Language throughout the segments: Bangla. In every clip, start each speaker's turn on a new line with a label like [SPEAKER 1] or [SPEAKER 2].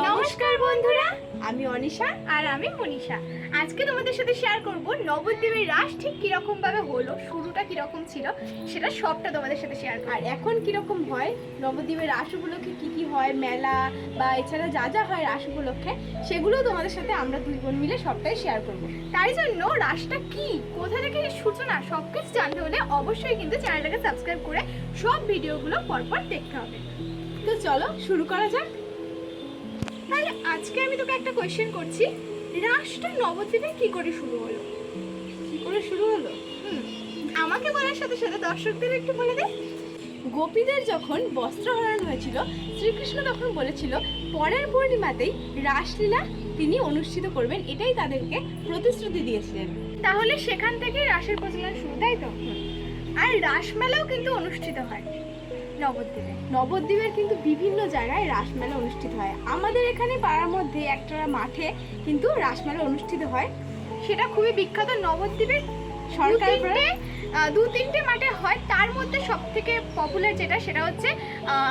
[SPEAKER 1] নমস্কার বন্ধুরা। আমি অনিশা।
[SPEAKER 2] আর আমি মনীষা। আজকে তোমাদের সাথে শেয়ার করব নবদ্বীপের রাস ঠিক কীরকম ভাবে হলো শুরুটা কীরকম ছিল সেটা সবটা তোমাদের সাথে শেয়ার করব।
[SPEAKER 1] আর এখন কীরকম হয় নবদ্বীপের রাস উপলক্ষে কি কি হয় মেলা বা এছাড়া যা যা হয় রাস উপলক্ষে সেগুলো তোমাদের সাথে আমরা দুই বোন মিলে সবটাই শেয়ার করব।
[SPEAKER 2] তাই জন্য রাসটা কি কোথা থেকে সূচনা সব কিছু জানতে হলে অবশ্যই কিন্তু চ্যানেলটাকে সাবস্ক্রাইব করে সব ভিডিওগুলো পরপর দেখতে হবে।
[SPEAKER 1] তো চলো শুরু করা যাক।
[SPEAKER 2] তাহলে আজকে আমি তোকে একটা কোয়েশ্চেন করছি। রাসটা নবদ্বীপে কি করে শুরু হলো?
[SPEAKER 1] কি করে শুরু হলো?
[SPEAKER 2] আমাকে বলার সাথে সাথে দর্শকদের একটু বলে দে।
[SPEAKER 1] গোপীদের যখন বস্ত্রহরণ হয়েছিল শ্রীকৃষ্ণ তখন বলেছিল পরের পূর্ণিমাতেই রাসলীলা তিনি অনুষ্ঠিত করবেন। এটাই তাদেরকে প্রতিশ্রুতি দিয়েছিলেন।
[SPEAKER 2] তাহলে সেখান থেকে রাসের প্রচলন শুরু তাই তো? আর রাসমেলাও কিন্তু অনুষ্ঠিত হয়। নবদ্বীপে।
[SPEAKER 1] নবদ্বীপের কিন্তু বিভিন্ন জায়গায় রাসমেলা অনুষ্ঠিত হয়। আমাদের এখানে পাড়ার মধ্যে একটা মাঠে কিন্তু রাসমেলা অনুষ্ঠিত হয়।
[SPEAKER 2] সেটা খুবই বিখ্যাত নবদ্বীপের
[SPEAKER 1] সরকার
[SPEAKER 2] দু তিনটে মাঠে হয়। তার মধ্যে সব থেকে পপুলার যেটা সেটা হচ্ছে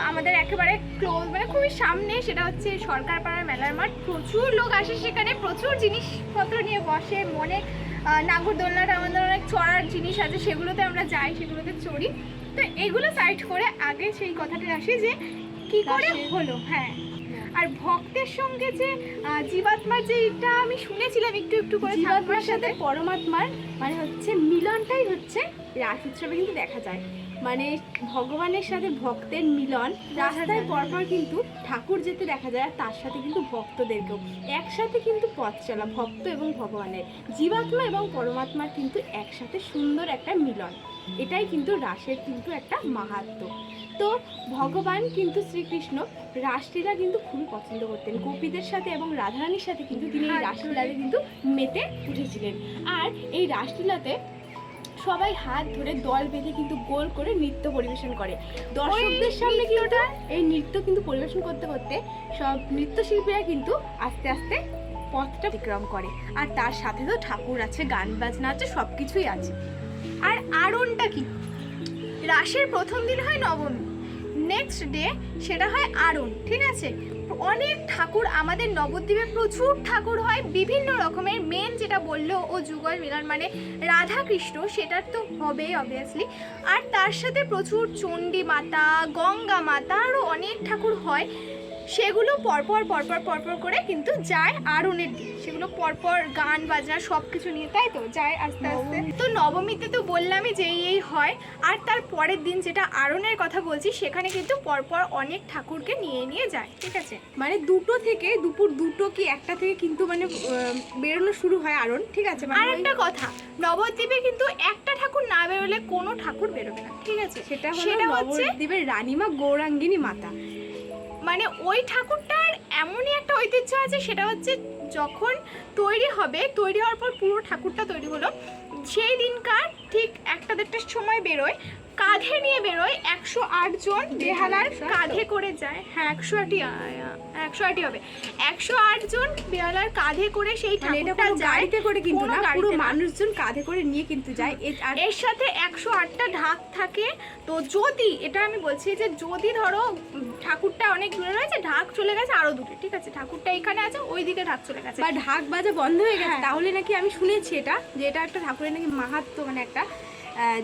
[SPEAKER 2] আমাদের একেবারে ক্লোজ মানে খুবই সামনে সেটা হচ্ছে সরকার পাড়ার মেলার মাঠ। প্রচুর লোক আসে সেখানে প্রচুর জিনিসপত্র নিয়ে বসে মনে নাগরদোলনাটা আমাদের অনেক চড়ার জিনিস আছে সেগুলোতে আমরা যাই সেগুলোতে চড়ি। তো এগুলো সাইড করে আগে সেই কথাটা আসি যে কি করে হলো হ্যাঁ। আর ভক্তের সঙ্গে যে জীবাত্মার যে এটা আমি শুনেছিলাম একটু একটু করে
[SPEAKER 1] জীবাত্মার সাথে পরমাত্মার মানে হচ্ছে মিলনটাই হচ্ছে রাস উৎসবে কিন্তু দেখা যায়। মানে ভগবানের সাথে ভক্তের মিলন রাস্তায় পরপর কিন্তু ঠাকুর যেতে দেখা যায় আর তার সাথে কিন্তু ভক্তদেরকেও। একসাথে কিন্তু পথ চলা ভক্ত এবং ভগবানের। জীবাত্মা এবং পরমাত্মার কিন্তু একসাথে সুন্দর একটা মিলন। এটাই কিন্তু রাসের কিন্তু একটা মাহাত্ম্য। তো ভগবান কিন্তু শ্রীকৃষ্ণ রাসলীলা কিন্তু খুবই পছন্দ করতেন। গোপীদের সাথে এবং রাধারানীর সাথে কিন্তু তিনি এই রাসলীলাতে কিন্তু মেতে উঠেছিলেন। আর এই রাসলীলাতে সবাই হাত ধরে দল বেঁধে কিন্তু গোল করে নৃত্য পরিবেশন করে। দর্শকদের সামনে কিন্তু এই নৃত্য কিন্তু পরিবেশন করতে করতে সব নৃত্যশিল্পীরা কিন্তু আস্তে আস্তে পথটা অতিক্রম করে। আর তার সাথে তো ঠাকুর আছে গান বাজনা আছে সব কিছুই আছে।
[SPEAKER 2] আর আরনটা কি? রাসের প্রথম দিন হয় নবমী নেক্সট ডে সেটা হয় আরন ঠিক আছে? অনেক ঠাকুর আমাদের নবদ্বীপে প্রচুর ঠাকুর হয়, বিভিন্ন রকমের মেন যেটা বলল ও যুগল মিলন মানে রাধা কৃষ্ণ সেটার তো হবেই অবভিয়াসলি আর তার সাথে প্রচুর চণ্ডী মাতা গঙ্গা মাতা আরও অনেক ঠাকুর হয়। সেগুলো পরপর পরপর পরপর করে কিন্তু যায় আরনের দিন। সেগুলো পরপর গান বাজনা সব কিছু নিয়ে তাই তো? যায় আস্তে আস্তে। তো নবমীতে তো বললামই যে এই হয়। আর তার পরের দিন যেটা আরনের কথা বলছি সেখানে কিন্তু পরপর অনেক ঠাকুরকে নিয়ে নিয়ে যায় ঠিক আছে?
[SPEAKER 1] মানে দুটো থেকে দুপুর দুটো কি একটা থেকে কিন্তু মানে বেরোনো শুরু হয় আরন ঠিক আছে? মানে
[SPEAKER 2] আর একটা কথা নবদ্বীপে কিন্তু একটা ঠাকুর না বেরোলে কোনো ঠাকুর বেরোবে না ঠিক আছে?
[SPEAKER 1] সেটা
[SPEAKER 2] সেটা হচ্ছে
[SPEAKER 1] নবদ্বীপের রানীমা গৌরাঙ্গিনী মাতা।
[SPEAKER 2] মানে ওই ঠাকুরটার এমনই একটা ঐতিহ্য আছে, সেটা হচ্ছে যখন তৈরি হবে, তৈরি হওয়ার পর পুরো ঠাকুরটা তৈরি হলো, সেই দিনকার ঠিক একটা দেড়টার সময় বেরোয় কাঁধে নিয়ে বেরোয় একশো আট জন। বেহালার কাঁধে করে যায়। হ্যাঁ একশো আটই একশো আটই হবে। একশো আট জন বেহালার কাঁধে করে সেই
[SPEAKER 1] মানে
[SPEAKER 2] ঠাকুরটা
[SPEAKER 1] গাড়িতে করে কিন্তু না পুরো মানুষজন কাঁধে করে নিয়ে কিন্তু যায়।
[SPEAKER 2] এর সাথে একশো আটটা ঢাক থাকে। তো যদি এটা আমি বলছি যে যদি ধরো ঠাকুরটা অনেক দূরে রয়েছে ঢাক চলে গেছে আরও দূরে। ঠিক আছে ঠাকুরটা এখানে আছে ওই দিকে ঢাক চলে গেছে।
[SPEAKER 1] বা ঢাক বাজা বন্ধ হয়ে গেছে
[SPEAKER 2] হ্যাঁ।
[SPEAKER 1] তাহলে নাকি আমি শুনেছি এটা যে এটা একটা ঠাকুরের নাকি মাহাত্ম্য মানে একটা।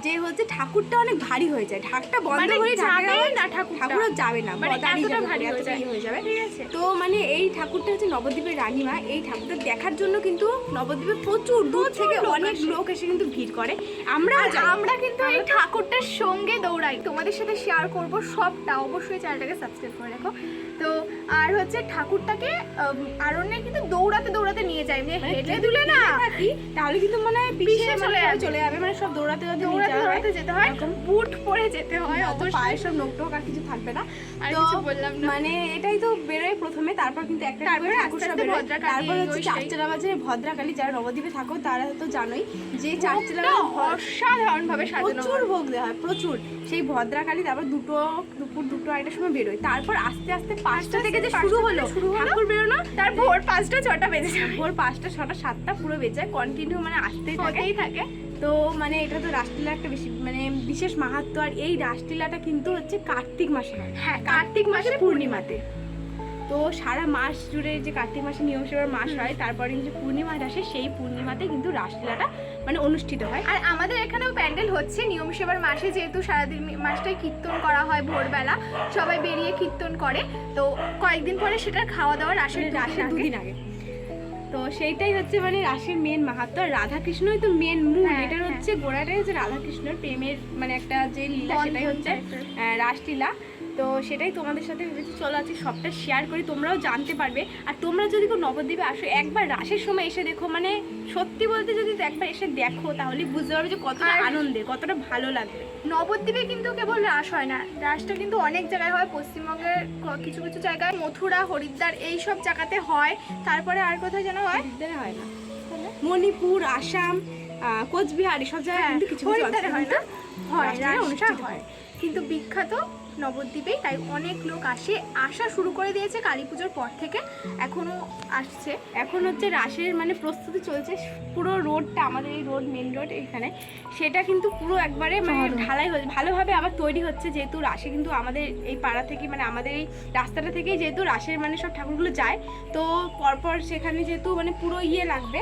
[SPEAKER 1] যে হচ্ছে ঠাকুরটা অনেক ভারী হয়ে যায়। ঢাকটা বন্ধ
[SPEAKER 2] মানে
[SPEAKER 1] হলে
[SPEAKER 2] যাবে না ঠাকুরটা।
[SPEAKER 1] ঠাকুরও যাবে না
[SPEAKER 2] মানে হয়ে।
[SPEAKER 1] ইয়ে যাবে। তো মানে এই ঠাকুরটা হচ্ছে নবদ্বীপের রানীমা। এই ঠাকুরটা দেখার জন্য কিন্তু নবদ্বীপে প্রচুর দূর থেকে অনেক লোক এসে কিন্তু ভিড় করে। আমরা
[SPEAKER 2] আমরা কিন্তু এই ঠাকুরটার সঙ্গে দৌড়াই। তোমাদের সাথে শেয়ার করব সবটা। অবশ্যই চ্যানেলটাকে সাবস্ক্রাইব করে রাখো। তো আর হচ্ছে ঠাকুরটাকে আরণ্যে কিন্তু দৌড়াতে দৌড়াতে নিয়ে যায়।
[SPEAKER 1] মানে
[SPEAKER 2] হেঁটে দুলে না।
[SPEAKER 1] তাহলে কিন্তু মনে পিছিয়ে
[SPEAKER 2] চলে যাবে।
[SPEAKER 1] মানে সব দৌড়াতে দৌড়াতে
[SPEAKER 2] দৌড়াতে
[SPEAKER 1] যাওয়া হয়।
[SPEAKER 2] দৌড়াতে যেতে হয়। বুট পরে যেতে হয়
[SPEAKER 1] অত সব নোক টোক আর কিছু থাকবে না।
[SPEAKER 2] আর কিছু বললাম না।
[SPEAKER 1] মানে এটাই তো বেরোয় প্রথমে তারপর কিন্তু একটা
[SPEAKER 2] তারপরে
[SPEAKER 1] করে
[SPEAKER 2] আস্তে
[SPEAKER 1] ঠাকুর সব
[SPEAKER 2] আস্তে
[SPEAKER 1] বেরোয়।
[SPEAKER 2] ভদ্রাকালী,
[SPEAKER 1] তারপর হচ্ছে চারচালা বাজারে ভদ্রাকালী যারা নবদ্বীপে থাকো তারা তো জানোই যে চারচালা
[SPEAKER 2] অসাধারণ ভাবে সাজানো
[SPEAKER 1] প্রচুর। ভোগ দেওয়া হয় প্রচুর। সেই ভদ্রাকালী তারপর দুটো দুপুর দুটো আড়াইটার সময় বেরোয়। তারপর আস্তে আস্তে পাঁচটা থেকে যে শুরু হলো
[SPEAKER 2] শুরু হলো।
[SPEAKER 1] বেরোনো
[SPEAKER 2] তার ভোর পাঁচটা ছটা বেজে যাবে
[SPEAKER 1] ভোর পাঁচটা ছটা সাতটা পুরো বেজে যায় কন্টিনিউ মানে আসতেই থাকে।
[SPEAKER 2] থাকে।
[SPEAKER 1] তো মানে এটা তো রাসলীলা একটা বেশি মানে বিশেষ মাহাত্ম্য আর এই রাসলীলাটা কিন্তু হচ্ছে কার্তিক মাসে হয়।
[SPEAKER 2] হ্যাঁ
[SPEAKER 1] কার্তিক মাসে পূর্ণিমাতে। তো সারা মাস জুড়ে যে কার্তিক মাসে নিয়ম সেবার মাস হয় তারপরে যে পূর্ণিমা আসে সেই পূর্ণিমাতে কিন্তু রাসলীলাটা মানে অনুষ্ঠিত হয়।
[SPEAKER 2] আর আমাদের এখানেও প্যান্ডেল হচ্ছে নিয়ম সেবার মাসে যেহেতু সারাদিন মাসটাই কীর্তন করা হয় ভোরবেলা সবাই বেরিয়ে কীর্তন করে। তো কয়েকদিন পরে সেটার খাওয়া দাওয়া
[SPEAKER 1] আসলে রাসের
[SPEAKER 2] রাসের
[SPEAKER 1] দুদিন আগে। তো সেইটাই হচ্ছে মানে রাসের মেন মাহাত্ম আর রাধাকৃষ্ণই তো মেন মূল
[SPEAKER 2] হ্যাঁ,
[SPEAKER 1] এটার
[SPEAKER 2] হ্যাঁ।
[SPEAKER 1] হচ্ছে গোড়াটাই হচ্ছে রাধাকৃষ্ণের প্রেমের মানে একটা যে লীলা সেটাই হচ্ছে। রাসলীলা তো সেটাই তোমাদের সাথে ভেবেছি চলো আজকে সবটা শেয়ার করি তোমরাও জানতে পারবে। আর তোমরা যদি কোনো নবদ্বীপে আসো একবার রাসের সময় এসে দেখো মানে সত্যি বলতে যদি একবার এসে দেখো তাহলে বুঝতে পারবে যে কতটা আনন্দের কতটা ভালো লাগবে।
[SPEAKER 2] নবদ্বীপে কিন্তু কেবল রাস হয় না রাসটা কিন্তু অনেক জায়গায় হয় পশ্চিমবঙ্গের কিছু কিছু জায়গায় মথুরা হরিদ্বার এই সব জায়গাতে হয়। তারপরে আর কোথায় যেন হয়?
[SPEAKER 1] হরিদ্বারে হয় না। মণিপুর আসাম কোচবিহার এসব জায়গায়
[SPEAKER 2] হ্যাঁ,
[SPEAKER 1] কিন্তু কিছু
[SPEAKER 2] হয় না? হয় রাসটা হয়। কিন্তু বিখ্যাত নবদ্বীপেই তাই অনেক লোক আসে। আসা শুরু করে দিয়েছে কালী পুজোর পর থেকে। এখনও আসছে।
[SPEAKER 1] এখন হচ্ছে রাসের মানে প্রস্তুতি চলছে। পুরো রোডটা আমাদের এই রোড মেন রোড এখানে সেটা কিন্তু পুরো একবারে মানে ঢালাই হচ্ছে ভালোভাবে আবার তৈরি হচ্ছে যেহেতু রাসে কিন্তু আমাদের এই পাড়া থেকে মানে আমাদের এই রাস্তাটা থেকেই যেহেতু রাসের মানে সব ঠাকুরগুলো যায় তো পরপর সেখানে যেহেতু মানে পুরো ইয়ে লাগবে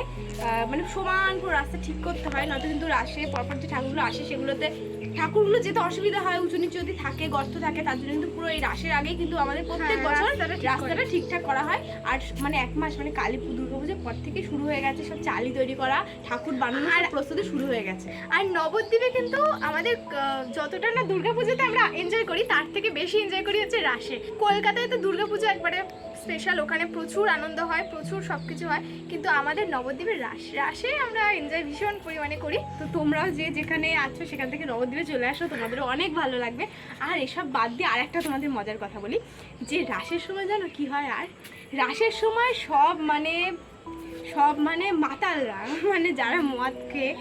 [SPEAKER 1] মানে সমান পুরো রাস্তা ঠিক করতে হয় নয়তো কিন্তু রাসে পরপর যে ঠাকুরগুলো আসে সেগুলোতে ঠাকুরগুলো যেতে অসুবিধা হয় উঁচু নিচু যদি থাকে গর্ত থাকে তার জন্য কিন্তু পুরো এই রাসের আগে কিন্তু আমাদের প্রত্যেক
[SPEAKER 2] হ্যাঁ,
[SPEAKER 1] বছর
[SPEAKER 2] রাস্তাটা।
[SPEAKER 1] ঠিকঠাক করা হয়। আর মানে এক মাস মানে কালী দুর্গা পুজোর পর থেকে শুরু হয়ে গেছে সব চালি তৈরি করা ঠাকুর বানানো
[SPEAKER 2] আর-
[SPEAKER 1] প্রস্তুতি শুরু হয়ে গেছে।
[SPEAKER 2] আর নবদ্বীপে কিন্তু আমাদের যতটা না দুর্গাপুজোতে আমরা এনজয় করি তার থেকে বেশি এনজয় করি হচ্ছে রাসে কলকাতায় তো দুর্গাপুজো একবারে স্পেশাল ওখানে প্রচুর আনন্দ হয়, প্রচুর সব কিছু হয়। কিন্তু আমাদের নবদ্বীপের রাস, রাসে আমরা এনজয় ভীষণ পরিমাণে করি।
[SPEAKER 1] তো তোমরাও যে যেখানে আছো সেখান থেকে নবদ্বীপে চলে আসো, তোমাদেরও অনেক ভালো লাগবে। আর এসব বাদ দিয়ে আর একটা তোমাদের মজার কথা বলি, যে রাসের সময় জানো কি হয় আর? রাসের সময় সব মানে সব মানে মাতালরা মানে যারা মদ খেয়ে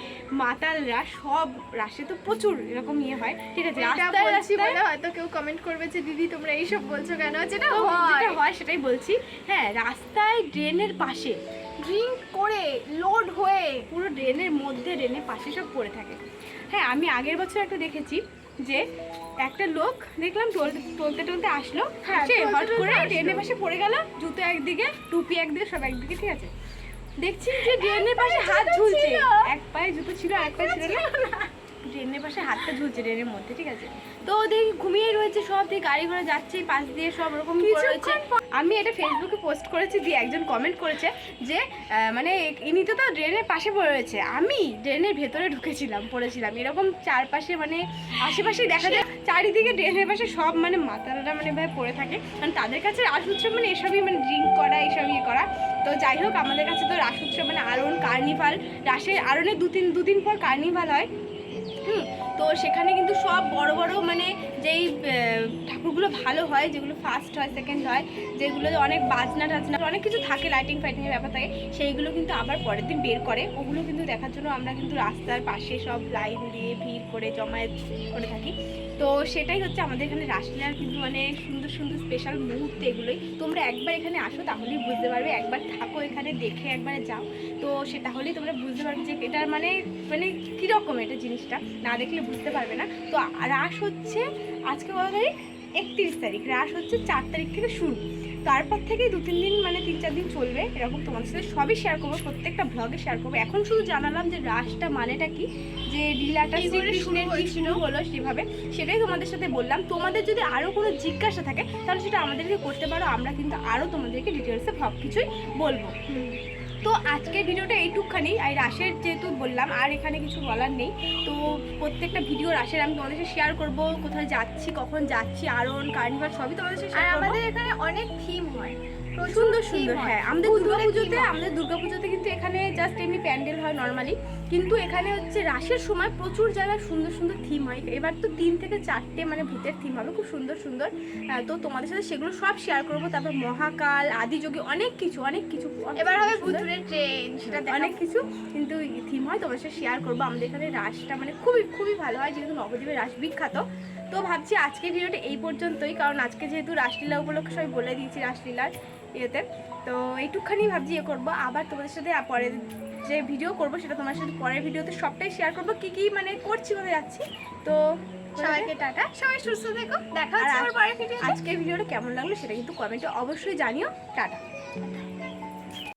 [SPEAKER 1] মাতালরা সব রাসে তো প্রচুর এরকম ইয়ে হয়। ঠিক আছে রাস্তায় রাস্তায়
[SPEAKER 2] বলে হয়তো কেউ কমেন্ট করবে যে দিদি তোমরা এইসব বলছো কেন? যেটা হয়।
[SPEAKER 1] যেটা হয় সেটাই বলছি। হ্যাঁ রাস্তায় ড্রেনের পাশে
[SPEAKER 2] ড্রিঙ্ক করে লোড হয়ে
[SPEAKER 1] পুরো ড্রেনের মধ্যে ড্রেনের পাশে সব পড়ে থাকে। হ্যাঁ আমি আগের বছর একটা দেখেছি যে একটা লোক দেখলাম টলতে টলতে আসলো।
[SPEAKER 2] হ্যাঁ,
[SPEAKER 1] সে হট করে ট্রেনের পাশে পড়ে গেল জুতো একদিকে টুপি একদিকে সব একদিকে ঠিক আছে। দেখছি যে ড্রেনের পাশে হাত ঝুলছে। এক পায়ে জুতো ছিল এক পায়ে ছিল না। ড্রেনের পাশে হাতটা ঝুলছে ট্রেনের মধ্যে ঠিক আছে? তো দেখি ঘুমিয়ে রয়েছে সব দিয়ে গাড়ি ঘোড়া যাচ্ছে পাশ দিয়ে সব রকম রয়েছে। আমি এটা ফেসবুকে পোস্ট করেছি দিয়ে একজন কমেন্ট করেছে যে মানে ইনি তো তো ড্রেনের পাশে পড়ে রয়েছে। আমি ড্রেনের ভেতরে ঢুকেছিলাম পড়েছিলাম। এরকম চারপাশে মানে আশেপাশে দেখা যায় চারিদিকে ড্রেনের পাশে সব মানে মাতারারা মানে ভাবে পড়ে থাকে। মানে তাদের কাছে রাস উৎসব মানে এসবই মানে ড্রিঙ্ক করা এসব ইয়ে করা। তো যাই হোক আমাদের কাছে তো রাস উৎসব মানে আরন কার্নিভাল রাসের আরনের দু তিন দুদিন পর কার্নিভাল হয়। হুম, তো সেখানে কিন্তু সব বড় বড় মানে যেই ঠাকুরগুলো ভালো হয়, যেগুলো ফার্স্ট হয় সেকেন্ড হয়, যেগুলো অনেক বাজনা টাজনা, অনেক কিছু থাকে লাইটিং ফাইটিংয়ের ব্যাপার থাকে, সেইগুলো কিন্তু আবার পরের দিন বের করে। ওগুলো কিন্তু দেখার জন্য আমরা কিন্তু রাস্তার পাশে সব লাইন দিয়ে ভিড় করে জমায়েত করে থাকি। তো সেটাই হচ্ছে আমাদের এখানে রাসলীলার কিন্তু মানে সুন্দর সুন্দর স্পেশাল মুহূর্ত এগুলোই। তোমরা একবার এখানে আসো, তাহলেই বুঝতে পারবে। একবার থাকো এখানে, দেখে একবারে যাও। তো সে তাহলেই তোমরা বুঝতে পারবে যে এটার মানে মানে কীরকম এটা জিনিসটা। না দেখলে বুঝতে পারবে না। তো রাস হচ্ছে আজকে কত তারিখ? একত্রিশ তারিখ। রাস হচ্ছে চার তারিখ থেকে শুরু। তারপর থেকে দু তিন দিন মানে তিন চার দিন চলবে এরকম তোমাদের সাথে। সবই শেয়ার করব প্রত্যেকটা ভ্লগে শেয়ার করব। এখন শুধু জানালাম যে রাসটা মানেটা কি? যে লীলাটা শ্রীকৃষ্ণের কি শুরু হলো সেভাবে সেটাই তোমাদের সাথে বললাম। তোমাদের যদি আরও কোনো জিজ্ঞাসা থাকে তাহলে সেটা আমাদেরকে করতে পারো। আমরা কিন্তু আরও তোমাদেরকে ডিটেলসে সব কিছুই বলব। তো আজকের ভিডিওটা এইটুকখানি। আর রাশের যেহেতু বললাম আর এখানে কিছু বলার নেই। তো প্রত্যেকটা ভিডিও রাশের আমি তোমাদের সাথে শেয়ার করব কোথায় যাচ্ছি কখন যাচ্ছি আরন কার্নিভাল সবই তোমাদের সাথে
[SPEAKER 2] আর আমাদের এখানে অনেক থিম হয়।
[SPEAKER 1] সুন্দর সুন্দর
[SPEAKER 2] হ্যাঁ
[SPEAKER 1] আমাদের দুর্গাপুজোতে আমাদের দুর্গাপুজোতে কিন্তু এখানে জাস্ট এমনি প্যান্ডেল হয় নর্মালি কিন্তু এখানে হচ্ছে রাসের সময় প্রচুর জায়গায় সুন্দর সুন্দর থিম হয়। এবার তো তিন থেকে চারটে মানে ভূতের থিম হবে খুব সুন্দর সুন্দর। তো তোমাদের সাথে সেগুলো সব শেয়ার করব। তারপর মহাকাল আদিযোগী অনেক কিছু অনেক কিছু
[SPEAKER 2] এবার হবে। ভুতুরের ট্রেন সেটা
[SPEAKER 1] অনেক
[SPEAKER 2] অনেক
[SPEAKER 1] কিছু কিন্তু থিম হয় তোমার সাথে শেয়ার করব। আমাদের এখানে রাসটা মানে খুবই খুবই ভালো হয়। যেহেতু নবদ্বীপের রাস বিখ্যাত তো ভাবছি আজকের ভিডিওটা এই পর্যন্তই কারণ আজকে যেহেতু রাসলীলা উপলক্ষে সবাই বলে দিয়েছি রাসলীলার ইয়েতে। তো এইটুকখানি ভাবছি ইয়ে করব। আবার তোমাদের সাথে পরের যে ভিডিও করব সেটা তোমার সাথে পরের ভিডিওতে সবটাই শেয়ার করব। কী কী মানে করছি কোথায় যাচ্ছি? তো
[SPEAKER 2] সবাইকে টাটা। সবাই সুস্থ থেকো। দেখা হচ্ছে
[SPEAKER 1] আজকের ভিডিওটা কেমন লাগল সেটা কিন্তু কমেন্টে অবশ্যই জানিও। টাটা।